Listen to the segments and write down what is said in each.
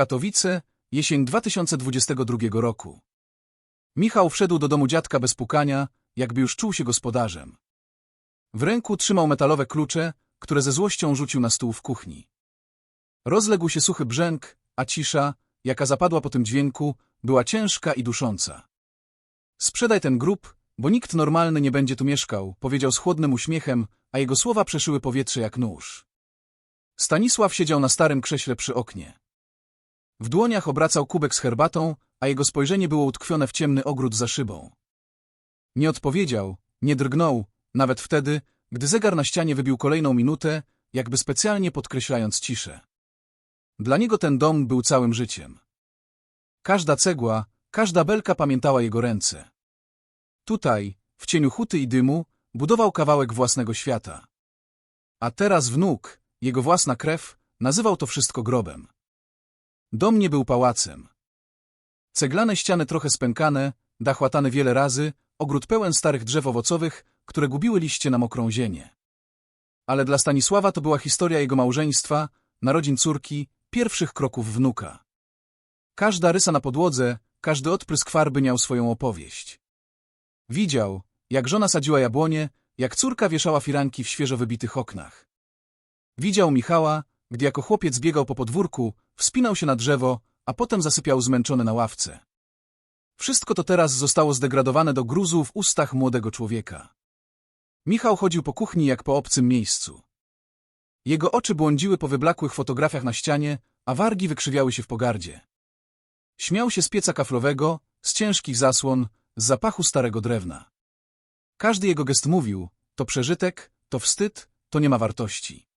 Katowice, jesień 2022 roku. Michał wszedł do domu dziadka bez pukania, jakby już czuł się gospodarzem. W ręku trzymał metalowe klucze, które ze złością rzucił na stół w kuchni. Rozległ się suchy brzęk, a cisza, jaka zapadła po tym dźwięku, była ciężka i dusząca. Sprzedaj ten grób, bo nikt normalny nie będzie tu mieszkał, powiedział z chłodnym uśmiechem, a jego słowa przeszyły powietrze jak nóż. Stanisław siedział na starym krześle przy oknie. W dłoniach obracał kubek z herbatą, a jego spojrzenie było utkwione w ciemny ogród za szybą. Nie odpowiedział, nie drgnął, nawet wtedy, gdy zegar na ścianie wybił kolejną minutę, jakby specjalnie podkreślając ciszę. Dla niego ten dom był całym życiem. Każda cegła, każda belka pamiętała jego ręce. Tutaj, w cieniu huty i dymu, budował kawałek własnego świata. A teraz wnuk, jego własna krew, nazywał to wszystko grobem. Dom nie był pałacem. Ceglane ściany trochę spękane, dach łatany wiele razy, ogród pełen starych drzew owocowych, które gubiły liście na mokrą ziemię. Ale dla Stanisława to była historia jego małżeństwa, narodzin córki, pierwszych kroków wnuka. Każda rysa na podłodze, każdy odprysk farby miał swoją opowieść. Widział, jak żona sadziła jabłonie, jak córka wieszała firanki w świeżo wybitych oknach. Widział Michała, gdy jako chłopiec biegał po podwórku, wspinał się na drzewo, a potem zasypiał zmęczony na ławce. Wszystko to teraz zostało zdegradowane do gruzu w ustach młodego człowieka. Michał chodził po kuchni jak po obcym miejscu. Jego oczy błądziły po wyblakłych fotografiach na ścianie, a wargi wykrzywiały się w pogardzie. Śmiał się z pieca kaflowego, z ciężkich zasłon, z zapachu starego drewna. Każdy jego gest mówił, to przeżytek, to wstyd, to nie ma wartości.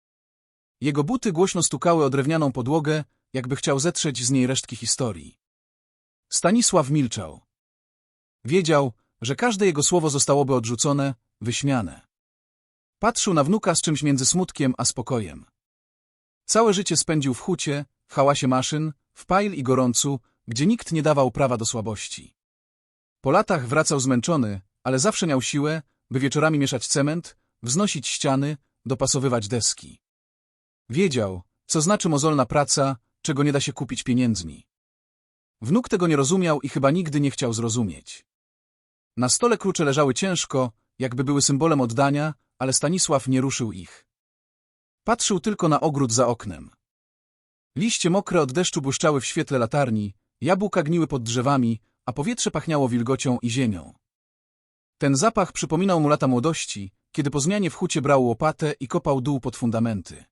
Jego buty głośno stukały o drewnianą podłogę, jakby chciał zetrzeć z niej resztki historii. Stanisław milczał. Wiedział, że każde jego słowo zostałoby odrzucone, wyśmiane. Patrzył na wnuka z czymś między smutkiem a spokojem. Całe życie spędził w hucie, w hałasie maszyn, w pajl i gorącu, gdzie nikt nie dawał prawa do słabości. Po latach wracał zmęczony, ale zawsze miał siłę, by wieczorami mieszać cement, wznosić ściany, dopasowywać deski. Wiedział, co znaczy mozolna praca, czego nie da się kupić pieniędzmi. Wnuk tego nie rozumiał i chyba nigdy nie chciał zrozumieć. Na stole klucze leżały ciężko, jakby były symbolem oddania, ale Stanisław nie ruszył ich. Patrzył tylko na ogród za oknem. Liście mokre od deszczu błyszczały w świetle latarni, jabłka gniły pod drzewami, a powietrze pachniało wilgocią i ziemią. Ten zapach przypominał mu lata młodości, kiedy po zmianie w hucie brał łopatę i kopał dół pod fundamenty.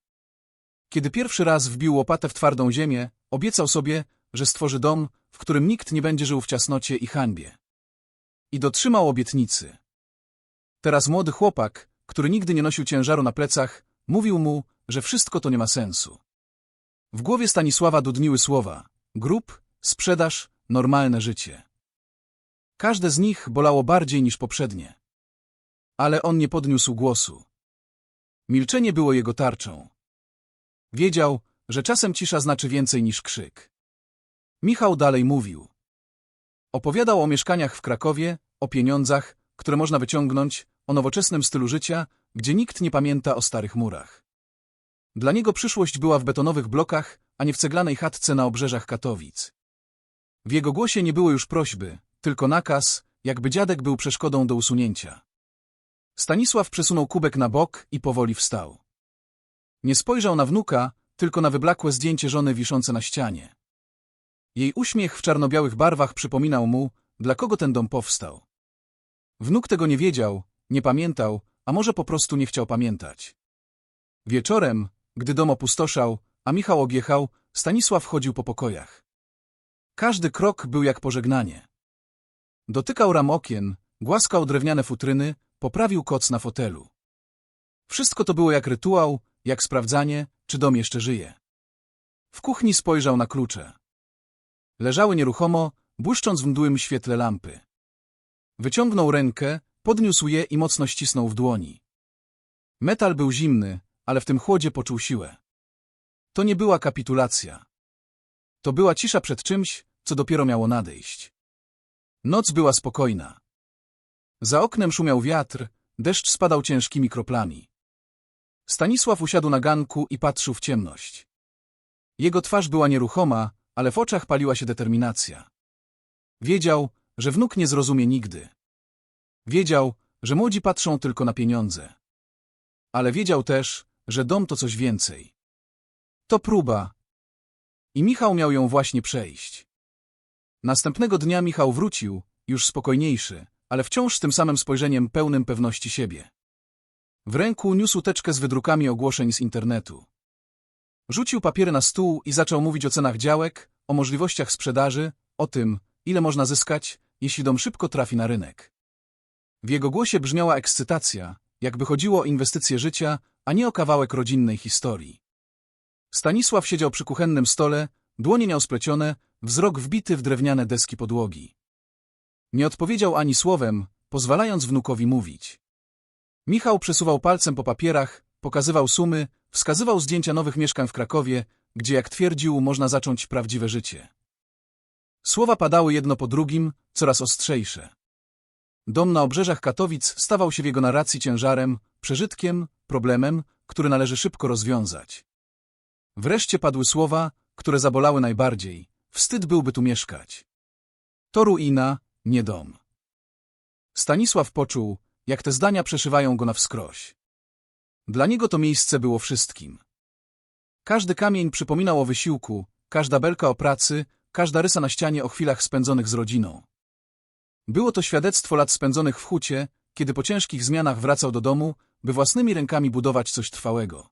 Kiedy pierwszy raz wbił łopatę w twardą ziemię, obiecał sobie, że stworzy dom, w którym nikt nie będzie żył w ciasnocie i hańbie. I dotrzymał obietnicy. Teraz młody chłopak, który nigdy nie nosił ciężaru na plecach, mówił mu, że wszystko to nie ma sensu. W głowie Stanisława dudniły słowa grób, sprzedaż, normalne życie. Każde z nich bolało bardziej niż poprzednie. Ale on nie podniósł głosu. Milczenie było jego tarczą. Wiedział, że czasem cisza znaczy więcej niż krzyk. Michał dalej mówił. Opowiadał o mieszkaniach w Krakowie, o pieniądzach, które można wyciągnąć, o nowoczesnym stylu życia, gdzie nikt nie pamięta o starych murach. Dla niego przyszłość była w betonowych blokach, a nie w ceglanej chatce na obrzeżach Katowic. W jego głosie nie było już prośby, tylko nakaz, jakby dziadek był przeszkodą do usunięcia. Stanisław przesunął kubek na bok i powoli wstał. Nie spojrzał na wnuka, tylko na wyblakłe zdjęcie żony wiszące na ścianie. Jej uśmiech w czarno-białych barwach przypominał mu, dla kogo ten dom powstał. Wnuk tego nie wiedział, nie pamiętał, a może po prostu nie chciał pamiętać. Wieczorem, gdy dom opustoszał, a Michał odjechał, Stanisław chodził po pokojach. Każdy krok był jak pożegnanie. Dotykał ram okien, głaskał drewniane futryny, poprawił koc na fotelu. Wszystko to było jak rytuał, jak sprawdzanie, czy dom jeszcze żyje. W kuchni spojrzał na klucze. Leżały nieruchomo, błyszcząc w mdłym świetle lampy. Wyciągnął rękę, podniósł je i mocno ścisnął w dłoni. Metal był zimny, ale w tym chłodzie poczuł siłę. To nie była kapitulacja. To była cisza przed czymś, co dopiero miało nadejść. Noc była spokojna. Za oknem szumiał wiatr, deszcz spadał ciężkimi kroplami. Stanisław usiadł na ganku i patrzył w ciemność. Jego twarz była nieruchoma, ale w oczach paliła się determinacja. Wiedział, że wnuk nie zrozumie nigdy. Wiedział, że młodzi patrzą tylko na pieniądze. Ale wiedział też, że dom to coś więcej. To próba. I Michał miał ją właśnie przejść. Następnego dnia Michał wrócił, już spokojniejszy, ale wciąż z tym samym spojrzeniem pełnym pewności siebie. W ręku niósł teczkę z wydrukami ogłoszeń z internetu. Rzucił papiery na stół i zaczął mówić o cenach działek, o możliwościach sprzedaży, o tym, ile można zyskać, jeśli dom szybko trafi na rynek. W jego głosie brzmiała ekscytacja, jakby chodziło o inwestycje życia, a nie o kawałek rodzinnej historii. Stanisław siedział przy kuchennym stole, dłonie miał splecione, wzrok wbity w drewniane deski podłogi. Nie odpowiedział ani słowem, pozwalając wnukowi mówić. Michał przesuwał palcem po papierach, pokazywał sumy, wskazywał zdjęcia nowych mieszkań w Krakowie, gdzie, jak twierdził, można zacząć prawdziwe życie. Słowa padały jedno po drugim, coraz ostrzejsze. Dom na obrzeżach Katowic stawał się w jego narracji ciężarem, przeżytkiem, problemem, który należy szybko rozwiązać. Wreszcie padły słowa, które zabolały najbardziej. Wstyd byłby tu mieszkać. To ruina, nie dom. Stanisław poczuł, jak te zdania przeszywają go na wskroś. Dla niego to miejsce było wszystkim. Każdy kamień przypominał o wysiłku, każda belka o pracy, każda rysa na ścianie o chwilach spędzonych z rodziną. Było to świadectwo lat spędzonych w hucie, kiedy po ciężkich zmianach wracał do domu, by własnymi rękami budować coś trwałego.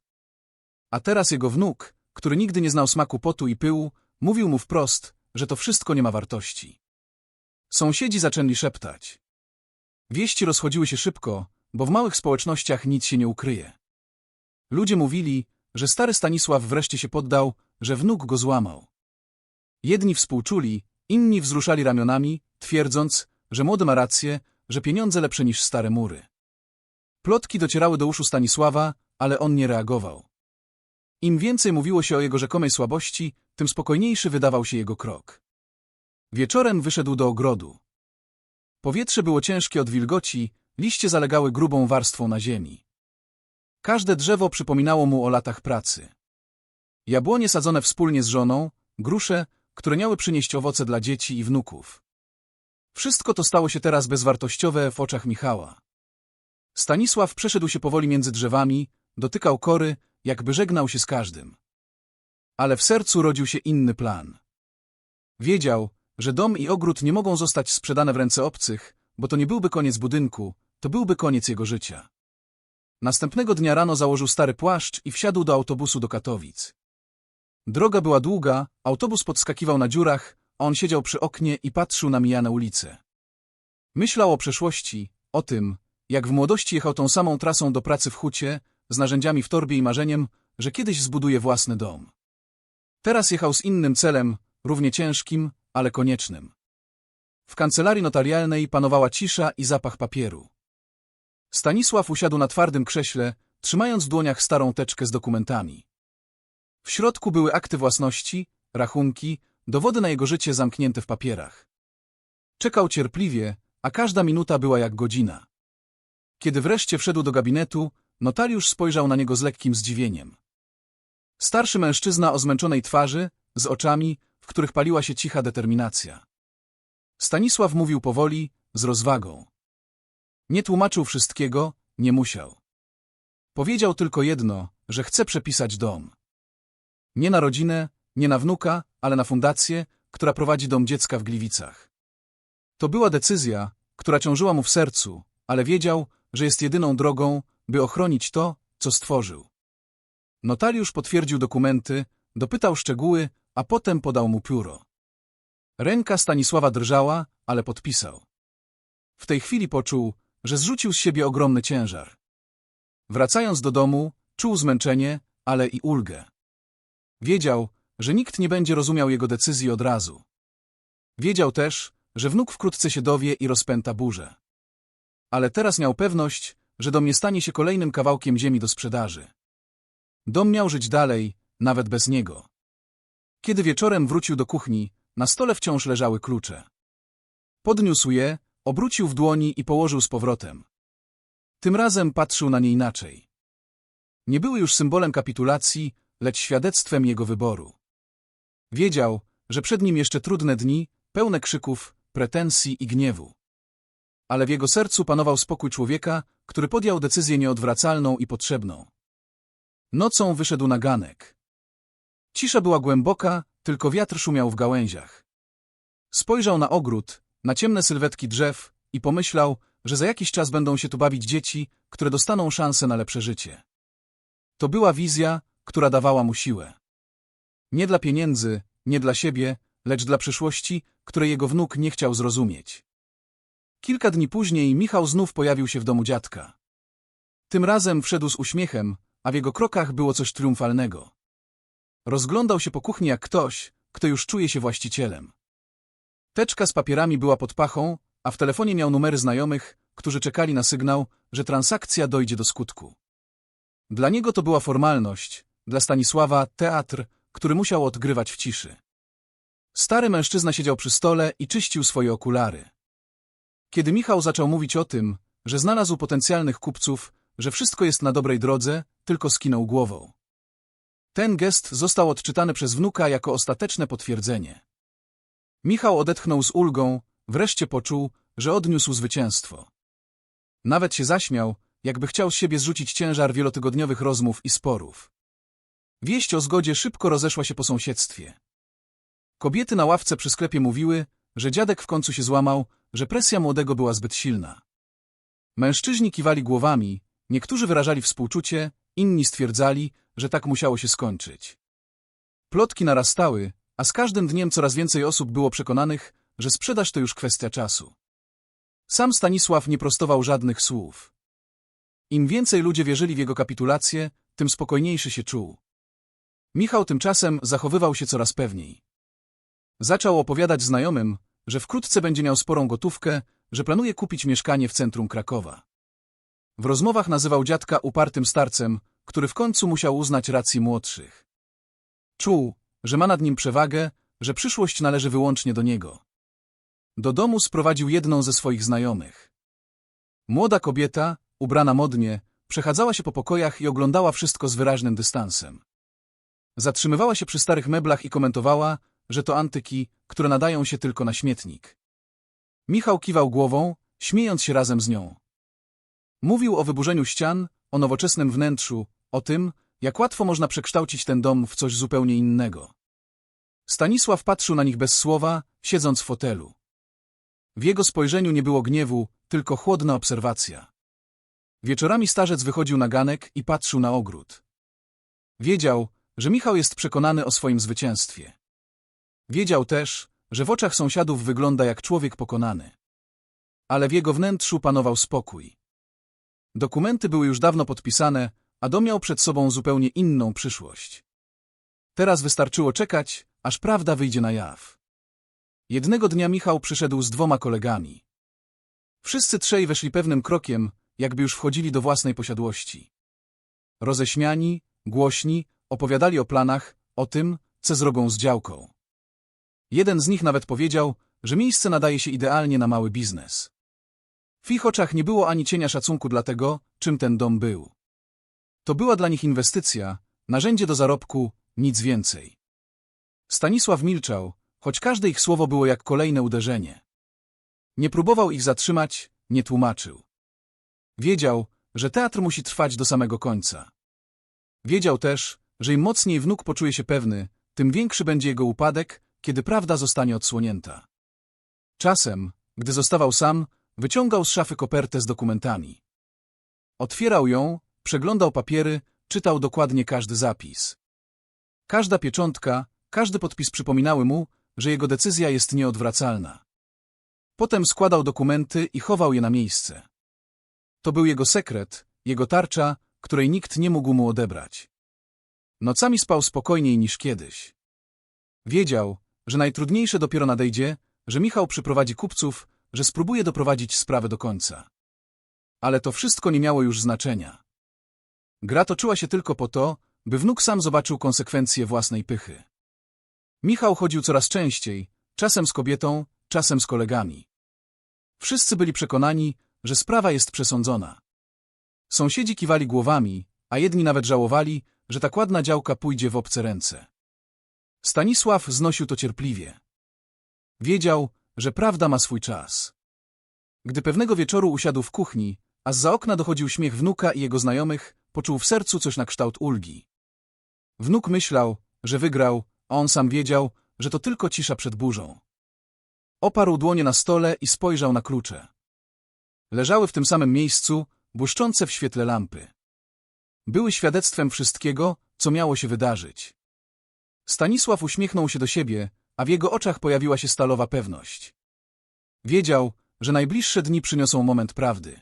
A teraz jego wnuk, który nigdy nie znał smaku potu i pyłu, mówił mu wprost, że to wszystko nie ma wartości. Sąsiedzi zaczęli szeptać. Wieści rozchodziły się szybko, bo w małych społecznościach nic się nie ukryje. Ludzie mówili, że stary Stanisław wreszcie się poddał, że wnuk go złamał. Jedni współczuli, inni wzruszali ramionami, twierdząc, że młody ma rację, że pieniądze lepsze niż stare mury. Plotki docierały do uszu Stanisława, ale on nie reagował. Im więcej mówiło się o jego rzekomej słabości, tym spokojniejszy wydawał się jego krok. Wieczorem wyszedł do ogrodu. Powietrze było ciężkie od wilgoci, liście zalegały grubą warstwą na ziemi. Każde drzewo przypominało mu o latach pracy. Jabłonie sadzone wspólnie z żoną, grusze, które miały przynieść owoce dla dzieci i wnuków. Wszystko to stało się teraz bezwartościowe w oczach Michała. Stanisław przeszedł się powoli między drzewami, dotykał kory, jakby żegnał się z każdym. Ale w sercu rodził się inny plan. Wiedział, że dom i ogród nie mogą zostać sprzedane w ręce obcych, bo to nie byłby koniec budynku, to byłby koniec jego życia. Następnego dnia rano założył stary płaszcz i wsiadł do autobusu do Katowic. Droga była długa, autobus podskakiwał na dziurach, a on siedział przy oknie i patrzył na mijane ulice. Myślał o przeszłości, o tym, jak w młodości jechał tą samą trasą do pracy w hucie, z narzędziami w torbie i marzeniem, że kiedyś zbuduje własny dom. Teraz jechał z innym celem, równie ciężkim, ale koniecznym. W kancelarii notarialnej panowała cisza i zapach papieru. Stanisław usiadł na twardym krześle, trzymając w dłoniach starą teczkę z dokumentami. W środku były akty własności, rachunki, dowody na jego życie zamknięte w papierach. Czekał cierpliwie, a każda minuta była jak godzina. Kiedy wreszcie wszedł do gabinetu, notariusz spojrzał na niego z lekkim zdziwieniem. Starszy mężczyzna o zmęczonej twarzy, z oczami, których paliła się cicha determinacja. Stanisław mówił powoli, z rozwagą. Nie tłumaczył wszystkiego, nie musiał. Powiedział tylko jedno, że chce przepisać dom. Nie na rodzinę, nie na wnuka, ale na fundację, która prowadzi dom dziecka w Gliwicach. To była decyzja, która ciążyła mu w sercu, ale wiedział, że jest jedyną drogą, by ochronić to, co stworzył. Notariusz potwierdził dokumenty, dopytał szczegóły, a potem podał mu pióro. Ręka Stanisława drżała, ale podpisał. W tej chwili poczuł, że zrzucił z siebie ogromny ciężar. Wracając do domu, czuł zmęczenie, ale i ulgę. Wiedział, że nikt nie będzie rozumiał jego decyzji od razu. Wiedział też, że wnuk wkrótce się dowie i rozpęta burzę. Ale teraz miał pewność, że dom nie stanie się kolejnym kawałkiem ziemi do sprzedaży. Dom miał żyć dalej, nawet bez niego. Kiedy wieczorem wrócił do kuchni, na stole wciąż leżały klucze. Podniósł je, obrócił w dłoni i położył z powrotem. Tym razem patrzył na nie inaczej. Nie były już symbolem kapitulacji, lecz świadectwem jego wyboru. Wiedział, że przed nim jeszcze trudne dni, pełne krzyków, pretensji i gniewu. Ale w jego sercu panował spokój człowieka, który podjął decyzję nieodwracalną i potrzebną. Nocą wyszedł na ganek. Cisza była głęboka, tylko wiatr szumiał w gałęziach. Spojrzał na ogród, na ciemne sylwetki drzew i pomyślał, że za jakiś czas będą się tu bawić dzieci, które dostaną szansę na lepsze życie. To była wizja, która dawała mu siłę. Nie dla pieniędzy, nie dla siebie, lecz dla przyszłości, której jego wnuk nie chciał zrozumieć. Kilka dni później Michał znów pojawił się w domu dziadka. Tym razem wszedł z uśmiechem, a w jego krokach było coś triumfalnego. Rozglądał się po kuchni jak ktoś, kto już czuje się właścicielem. Teczka z papierami była pod pachą, a w telefonie miał numery znajomych, którzy czekali na sygnał, że transakcja dojdzie do skutku. Dla niego to była formalność, dla Stanisława teatr, który musiał odgrywać w ciszy. Stary mężczyzna siedział przy stole i czyścił swoje okulary. Kiedy Michał zaczął mówić o tym, że znalazł potencjalnych kupców, że wszystko jest na dobrej drodze, tylko skinął głową. Ten gest został odczytany przez wnuka jako ostateczne potwierdzenie. Michał odetchnął z ulgą, wreszcie poczuł, że odniósł zwycięstwo. Nawet się zaśmiał, jakby chciał z siebie zrzucić ciężar wielotygodniowych rozmów i sporów. Wieść o zgodzie szybko rozeszła się po sąsiedztwie. Kobiety na ławce przy sklepie mówiły, że dziadek w końcu się złamał, że presja młodego była zbyt silna. Mężczyźni kiwali głowami, niektórzy wyrażali współczucie, inni stwierdzali, że tak musiało się skończyć. Plotki narastały, a z każdym dniem coraz więcej osób było przekonanych, że sprzedaż to już kwestia czasu. Sam Stanisław nie prostował żadnych słów. Im więcej ludzie wierzyli w jego kapitulację, tym spokojniejszy się czuł. Michał tymczasem zachowywał się coraz pewniej. Zaczął opowiadać znajomym, że wkrótce będzie miał sporą gotówkę, że planuje kupić mieszkanie w centrum Krakowa. W rozmowach nazywał dziadka upartym starcem, który w końcu musiał uznać racji młodszych. Czuł, że ma nad nim przewagę, że przyszłość należy wyłącznie do niego. Do domu sprowadził jedną ze swoich znajomych. Młoda kobieta, ubrana modnie, przechadzała się po pokojach i oglądała wszystko z wyraźnym dystansem. Zatrzymywała się przy starych meblach i komentowała, że to antyki, które nadają się tylko na śmietnik. Michał kiwał głową, śmiejąc się razem z nią. Mówił o wyburzeniu ścian, o nowoczesnym wnętrzu, o tym, jak łatwo można przekształcić ten dom w coś zupełnie innego. Stanisław patrzył na nich bez słowa, siedząc w fotelu. W jego spojrzeniu nie było gniewu, tylko chłodna obserwacja. Wieczorami starzec wychodził na ganek i patrzył na ogród. Wiedział, że Michał jest przekonany o swoim zwycięstwie. Wiedział też, że w oczach sąsiadów wygląda jak człowiek pokonany. Ale w jego wnętrzu panował spokój. Dokumenty były już dawno podpisane, a dom miał przed sobą zupełnie inną przyszłość. Teraz wystarczyło czekać, aż prawda wyjdzie na jaw. Jednego dnia Michał przyszedł z dwoma kolegami. Wszyscy trzej weszli pewnym krokiem, jakby już wchodzili do własnej posiadłości. Roześmiani, głośni, opowiadali o planach, o tym, co zrobią z działką. Jeden z nich nawet powiedział, że miejsce nadaje się idealnie na mały biznes. W ich oczach nie było ani cienia szacunku dla tego, czym ten dom był. To była dla nich inwestycja, narzędzie do zarobku, nic więcej. Stanisław milczał, choć każde ich słowo było jak kolejne uderzenie. Nie próbował ich zatrzymać, nie tłumaczył. Wiedział, że teatr musi trwać do samego końca. Wiedział też, że im mocniej wnuk poczuje się pewny, tym większy będzie jego upadek, kiedy prawda zostanie odsłonięta. Czasem, gdy zostawał sam, wyciągał z szafy kopertę z dokumentami. Otwierał ją, przeglądał papiery, czytał dokładnie każdy zapis. Każda pieczątka, każdy podpis przypominały mu, że jego decyzja jest nieodwracalna. Potem składał dokumenty i chował je na miejsce. To był jego sekret, jego tarcza, której nikt nie mógł mu odebrać. Nocami spał spokojniej niż kiedyś. Wiedział, że najtrudniejsze dopiero nadejdzie, że Michał przyprowadzi kupców, że spróbuje doprowadzić sprawę do końca. Ale to wszystko nie miało już znaczenia. Gra toczyła się tylko po to, by wnuk sam zobaczył konsekwencje własnej pychy. Michał chodził coraz częściej, czasem z kobietą, czasem z kolegami. Wszyscy byli przekonani, że sprawa jest przesądzona. Sąsiedzi kiwali głowami, a jedni nawet żałowali, że tak ładna działka pójdzie w obce ręce. Stanisław znosił to cierpliwie. Wiedział, że prawda ma swój czas. Gdy pewnego wieczoru usiadł w kuchni, a zza okna dochodził śmiech wnuka i jego znajomych, poczuł w sercu coś na kształt ulgi. Wnuk myślał, że wygrał, a on sam wiedział, że to tylko cisza przed burzą. Oparł dłonie na stole i spojrzał na klucze. Leżały w tym samym miejscu, błyszczące w świetle lampy. Były świadectwem wszystkiego, co miało się wydarzyć. Stanisław uśmiechnął się do siebie, a w jego oczach pojawiła się stalowa pewność. Wiedział, że najbliższe dni przyniosą moment prawdy.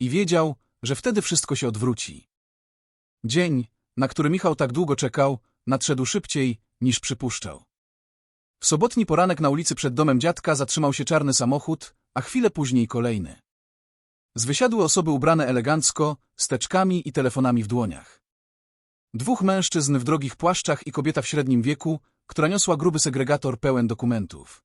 I wiedział, że wtedy wszystko się odwróci. Dzień, na który Michał tak długo czekał, nadszedł szybciej, niż przypuszczał. W sobotni poranek na ulicy przed domem dziadka zatrzymał się czarny samochód, a chwilę później kolejny. Z wysiadły osoby ubrane elegancko, z teczkami i telefonami w dłoniach. Dwóch mężczyzn w drogich płaszczach i kobieta w średnim wieku, która niosła gruby segregator pełen dokumentów.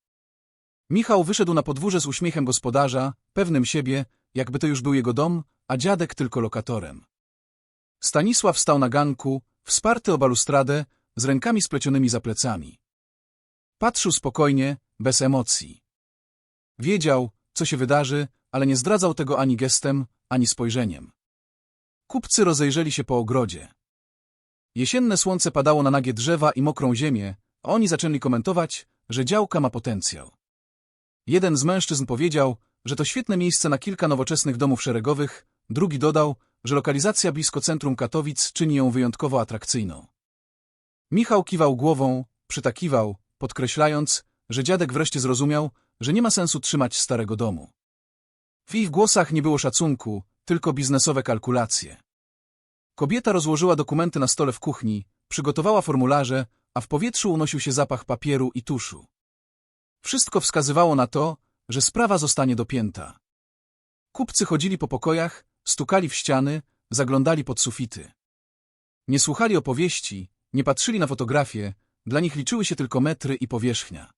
Michał wyszedł na podwórze z uśmiechem gospodarza, pewnym siebie, jakby to już był jego dom, a dziadek tylko lokatorem. Stanisław stał na ganku, wsparty o balustradę, z rękami splecionymi za plecami. Patrzył spokojnie, bez emocji. Wiedział, co się wydarzy, ale nie zdradzał tego ani gestem, ani spojrzeniem. Kupcy rozejrzeli się po ogrodzie. Jesienne słońce padało na nagie drzewa i mokrą ziemię, a oni zaczęli komentować, że działka ma potencjał. Jeden z mężczyzn powiedział, że to świetne miejsce na kilka nowoczesnych domów szeregowych, drugi dodał, że lokalizacja blisko centrum Katowic czyni ją wyjątkowo atrakcyjną. Michał kiwał głową, przytakiwał, podkreślając, że dziadek wreszcie zrozumiał, że nie ma sensu trzymać starego domu. W ich głosach nie było szacunku, tylko biznesowe kalkulacje. Kobieta rozłożyła dokumenty na stole w kuchni, przygotowała formularze, a w powietrzu unosił się zapach papieru i tuszu. Wszystko wskazywało na to, że sprawa zostanie dopięta. Kupcy chodzili po pokojach, stukali w ściany, zaglądali pod sufity. Nie słuchali opowieści, nie patrzyli na fotografie, dla nich liczyły się tylko metry i powierzchnia.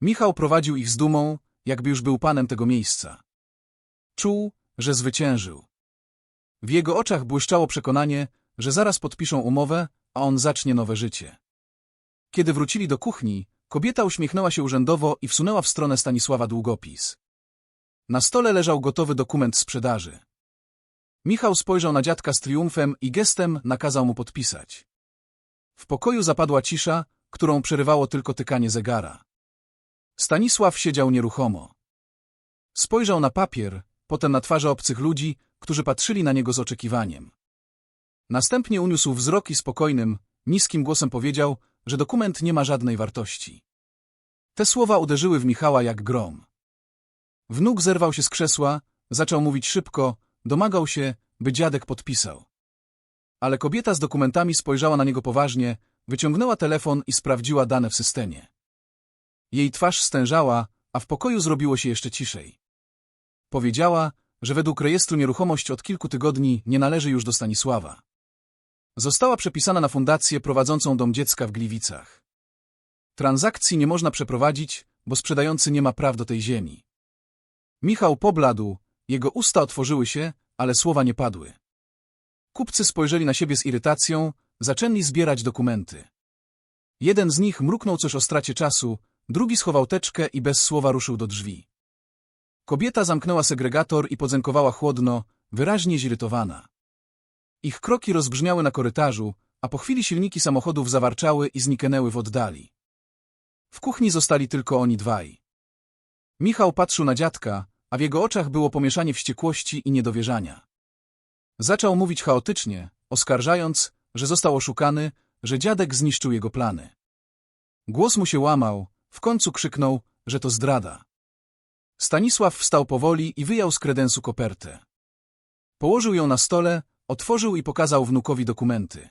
Michał prowadził ich z dumą, jakby już był panem tego miejsca. Czuł, że zwyciężył. W jego oczach błyszczało przekonanie, że zaraz podpiszą umowę, a on zacznie nowe życie. Kiedy wrócili do kuchni, kobieta uśmiechnęła się urzędowo i wsunęła w stronę Stanisława długopis. Na stole leżał gotowy dokument sprzedaży. Michał spojrzał na dziadka z triumfem i gestem nakazał mu podpisać. W pokoju zapadła cisza, którą przerywało tylko tykanie zegara. Stanisław siedział nieruchomo. Spojrzał na papier, potem na twarze obcych ludzi, którzy patrzyli na niego z oczekiwaniem. Następnie uniósł wzrok i spokojnym, niskim głosem powiedział, że dokument nie ma żadnej wartości. Te słowa uderzyły w Michała jak grom. Wnuk zerwał się z krzesła, zaczął mówić szybko, domagał się, by dziadek podpisał. Ale kobieta z dokumentami spojrzała na niego poważnie, wyciągnęła telefon i sprawdziła dane w systemie. Jej twarz stężała, a w pokoju zrobiło się jeszcze ciszej. Powiedziała, że według rejestru nieruchomość od kilku tygodni nie należy już do Stanisława. Została przepisana na fundację prowadzącą dom dziecka w Gliwicach. Transakcji nie można przeprowadzić, bo sprzedający nie ma praw do tej ziemi. Michał pobladł, jego usta otworzyły się, ale słowa nie padły. Kupcy spojrzeli na siebie z irytacją, zaczęli zbierać dokumenty. Jeden z nich mruknął coś o stracie czasu, drugi schował teczkę i bez słowa ruszył do drzwi. Kobieta zamknęła segregator i podzękowała chłodno, wyraźnie zirytowana. Ich kroki rozbrzmiały na korytarzu, a po chwili silniki samochodów zawarczały i zniknęły w oddali. W kuchni zostali tylko oni dwaj. Michał patrzył na dziadka, a w jego oczach było pomieszanie wściekłości i niedowierzania. Zaczął mówić chaotycznie, oskarżając, że został oszukany, że dziadek zniszczył jego plany. Głos mu się łamał, w końcu krzyknął, że to zdrada. Stanisław wstał powoli i wyjął z kredensu kopertę. Położył ją na stole, otworzył i pokazał wnukowi dokumenty.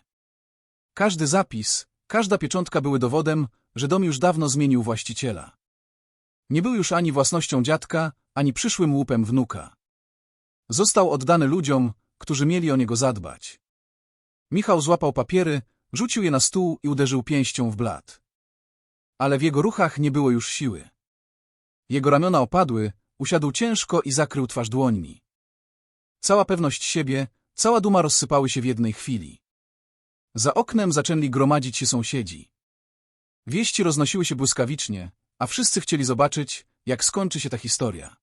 Każdy zapis, każda pieczątka były dowodem, że dom już dawno zmienił właściciela. Nie był już ani własnością dziadka, ani przyszłym łupem wnuka. Został oddany ludziom, którzy mieli o niego zadbać. Michał złapał papiery, rzucił je na stół i uderzył pięścią w blat. Ale w jego ruchach nie było już siły. Jego ramiona opadły, usiadł ciężko i zakrył twarz dłońmi. Cała pewność siebie, cała duma rozsypały się w jednej chwili. Za oknem zaczęli gromadzić się sąsiedzi. Wieści roznosiły się błyskawicznie, a wszyscy chcieli zobaczyć, jak skończy się ta historia.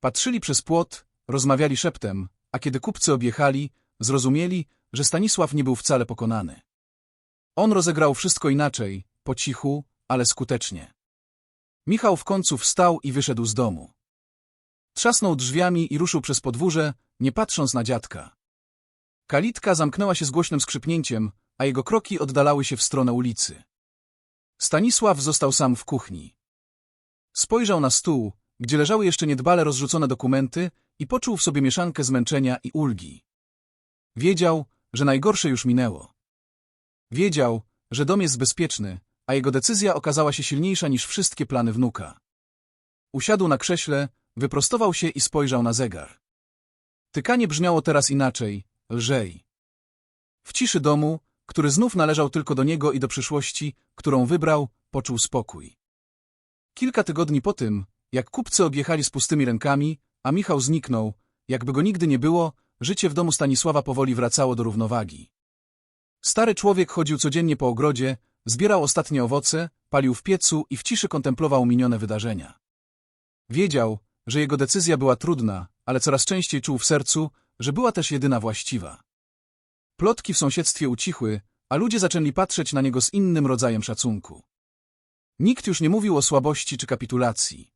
Patrzyli przez płot, rozmawiali szeptem, a kiedy kupcy objechali, zrozumieli, że Stanisław nie był wcale pokonany. On rozegrał wszystko inaczej, po cichu, ale skutecznie. Michał w końcu wstał i wyszedł z domu. Trzasnął drzwiami i ruszył przez podwórze, nie patrząc na dziadka. Kalitka zamknęła się z głośnym skrzypnięciem, a jego kroki oddalały się w stronę ulicy. Stanisław został sam w kuchni. Spojrzał na stół, gdzie leżały jeszcze niedbale rozrzucone dokumenty i poczuł w sobie mieszankę zmęczenia i ulgi. Wiedział, że najgorsze już minęło. Wiedział, że dom jest bezpieczny, a jego decyzja okazała się silniejsza niż wszystkie plany wnuka. Usiadł na krześle, wyprostował się i spojrzał na zegar. Tykanie brzmiało teraz inaczej, lżej. W ciszy domu, który znów należał tylko do niego i do przyszłości, którą wybrał, poczuł spokój. Kilka tygodni po tym, jak kupcy objechali z pustymi rękami, a Michał zniknął, jakby go nigdy nie było, życie w domu Stanisława powoli wracało do równowagi. Stary człowiek chodził codziennie po ogrodzie, zbierał ostatnie owoce, palił w piecu i w ciszy kontemplował minione wydarzenia. Wiedział, że jego decyzja była trudna, ale coraz częściej czuł w sercu, że była też jedyna właściwa. Plotki w sąsiedztwie ucichły, a ludzie zaczęli patrzeć na niego z innym rodzajem szacunku. Nikt już nie mówił o słabości czy kapitulacji.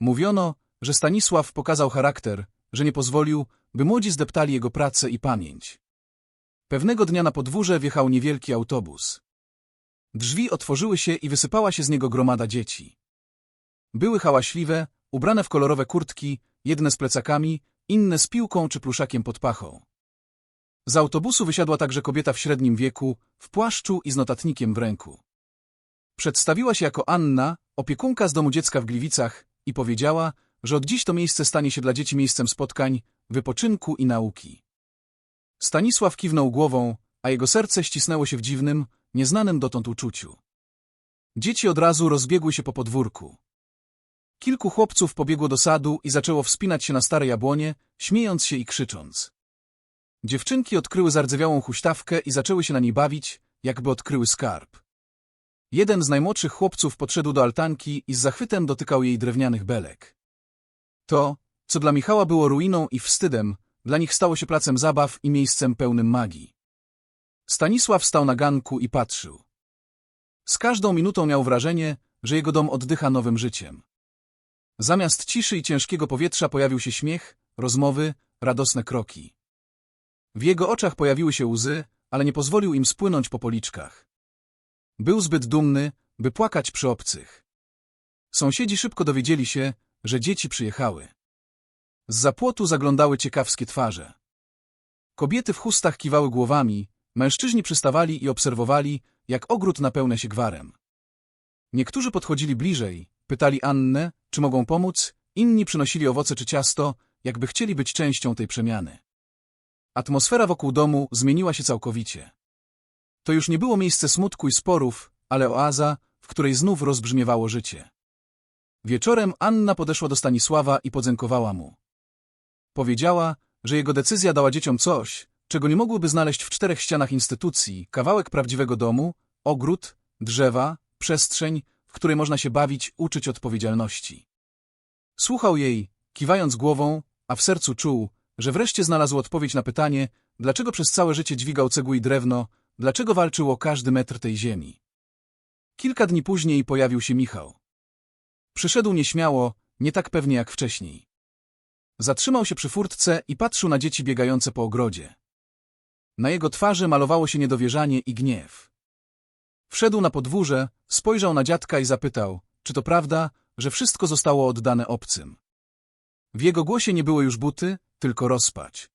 Mówiono, że Stanisław pokazał charakter, że nie pozwolił, by młodzi zdeptali jego pracę i pamięć. Pewnego dnia na podwórze wjechał niewielki autobus. Drzwi otworzyły się i wysypała się z niego gromada dzieci. Były hałaśliwe, ubrane w kolorowe kurtki, jedne z plecakami, inne z piłką czy pluszakiem pod pachą. Z autobusu wysiadła także kobieta w średnim wieku, w płaszczu i z notatnikiem w ręku. Przedstawiła się jako Anna, opiekunka z domu dziecka w Gliwicach i powiedziała, że od dziś to miejsce stanie się dla dzieci miejscem spotkań, wypoczynku i nauki. Stanisław kiwnął głową, a jego serce ścisnęło się w dziwnym, nieznanym dotąd uczuciu. Dzieci od razu rozbiegły się po podwórku. Kilku chłopców pobiegło do sadu i zaczęło wspinać się na stare jabłonie, śmiejąc się i krzycząc. Dziewczynki odkryły zardzewiałą huśtawkę i zaczęły się na niej bawić, jakby odkryły skarb. Jeden z najmłodszych chłopców podszedł do altanki i z zachwytem dotykał jej drewnianych belek. To, co dla Michała było ruiną i wstydem, dla nich stało się placem zabaw i miejscem pełnym magii. Stanisław stał na ganku i patrzył. Z każdą minutą miał wrażenie, że jego dom oddycha nowym życiem. Zamiast ciszy i ciężkiego powietrza pojawił się śmiech, rozmowy, radosne kroki. W jego oczach pojawiły się łzy, ale nie pozwolił im spłynąć po policzkach. Był zbyt dumny, by płakać przy obcych. Sąsiedzi szybko dowiedzieli się, że dzieci przyjechały. Z zapłotu zaglądały ciekawskie twarze. Kobiety w chustach kiwały głowami, mężczyźni przystawali i obserwowali, jak ogród napełnia się gwarem. Niektórzy podchodzili bliżej, pytali Annę, czy mogą pomóc, inni przynosili owoce czy ciasto, jakby chcieli być częścią tej przemiany. Atmosfera wokół domu zmieniła się całkowicie. To już nie było miejsce smutku i sporów, ale oaza, w której znów rozbrzmiewało życie. Wieczorem Anna podeszła do Stanisława i podziękowała mu. Powiedziała, że jego decyzja dała dzieciom coś, czego nie mogłyby znaleźć w czterech ścianach instytucji, kawałek prawdziwego domu, ogród, drzewa, przestrzeń, w której można się bawić, uczyć odpowiedzialności. Słuchał jej, kiwając głową, a w sercu czuł, że wreszcie znalazł odpowiedź na pytanie, dlaczego przez całe życie dźwigał cegły i drewno, dlaczego walczył o każdy metr tej ziemi. Kilka dni później pojawił się Michał. Przyszedł nieśmiało, nie tak pewnie jak wcześniej. Zatrzymał się przy furtce i patrzył na dzieci biegające po ogrodzie. Na jego twarzy malowało się niedowierzanie i gniew. Wszedł na podwórze, spojrzał na dziadka i zapytał, czy to prawda, że wszystko zostało oddane obcym. W jego głosie nie było już buty, tylko rozpać.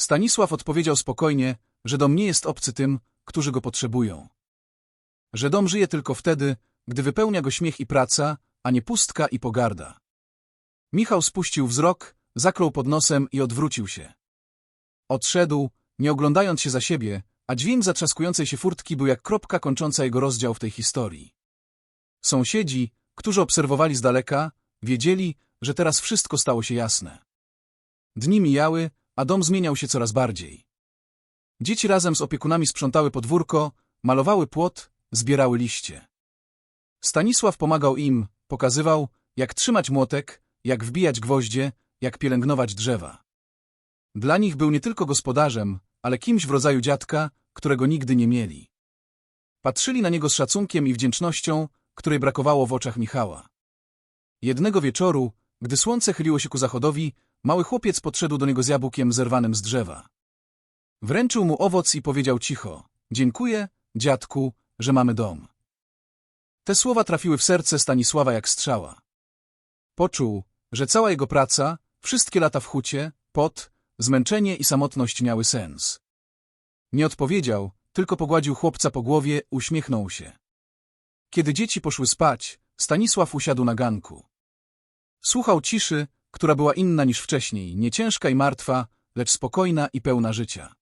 Stanisław odpowiedział spokojnie, że dom nie jest obcy tym, którzy go potrzebują. Że dom żyje tylko wtedy, gdy wypełnia go śmiech i praca, a nie pustka i pogarda. Michał spuścił wzrok, zaklął pod nosem i odwrócił się. Odszedł, nie oglądając się za siebie, a dźwięk zatrzaskującej się furtki był jak kropka kończąca jego rozdział w tej historii. Sąsiedzi, którzy obserwowali z daleka, wiedzieli, że teraz wszystko stało się jasne. Dni mijały, a dom zmieniał się coraz bardziej. Dzieci razem z opiekunami sprzątały podwórko, malowały płot, zbierały liście. Stanisław pomagał im, pokazywał, jak trzymać młotek, jak wbijać gwoździe, jak pielęgnować drzewa. Dla nich był nie tylko gospodarzem, ale kimś w rodzaju dziadka, którego nigdy nie mieli. Patrzyli na niego z szacunkiem i wdzięcznością, której brakowało w oczach Michała. Jednego wieczoru, gdy słońce chyliło się ku zachodowi, mały chłopiec podszedł do niego z jabłkiem zerwanym z drzewa. Wręczył mu owoc i powiedział cicho — dziękuję, dziadku, że mamy dom. Te słowa trafiły w serce Stanisława jak strzała. Poczuł, że cała jego praca, wszystkie lata w hucie, pot, zmęczenie i samotność miały sens. Nie odpowiedział, tylko pogładził chłopca po głowie, uśmiechnął się. Kiedy dzieci poszły spać, Stanisław usiadł na ganku. Słuchał ciszy, która była inna niż wcześniej, nie ciężka i martwa, lecz spokojna i pełna życia.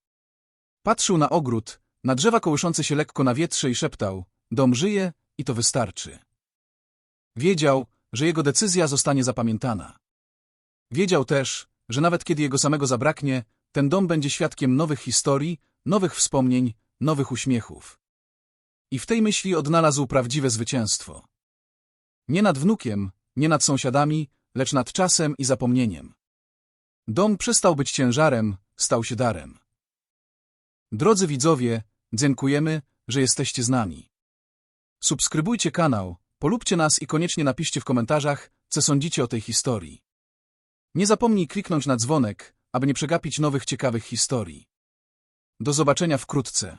Patrzył na ogród, na drzewa kołyszące się lekko na wietrze i szeptał — dom żyje i to wystarczy. Wiedział, że jego decyzja zostanie zapamiętana. Wiedział też, że nawet kiedy jego samego zabraknie, ten dom będzie świadkiem nowych historii, nowych wspomnień, nowych uśmiechów. I w tej myśli odnalazł prawdziwe zwycięstwo. Nie nad wnukiem, nie nad sąsiadami, lecz nad czasem i zapomnieniem. Dom przestał być ciężarem, stał się darem. Drodzy widzowie, dziękujemy, że jesteście z nami. Subskrybujcie kanał, polubcie nas i koniecznie napiszcie w komentarzach, co sądzicie o tej historii. Nie zapomnij kliknąć na dzwonek, aby nie przegapić nowych ciekawych historii. Do zobaczenia wkrótce.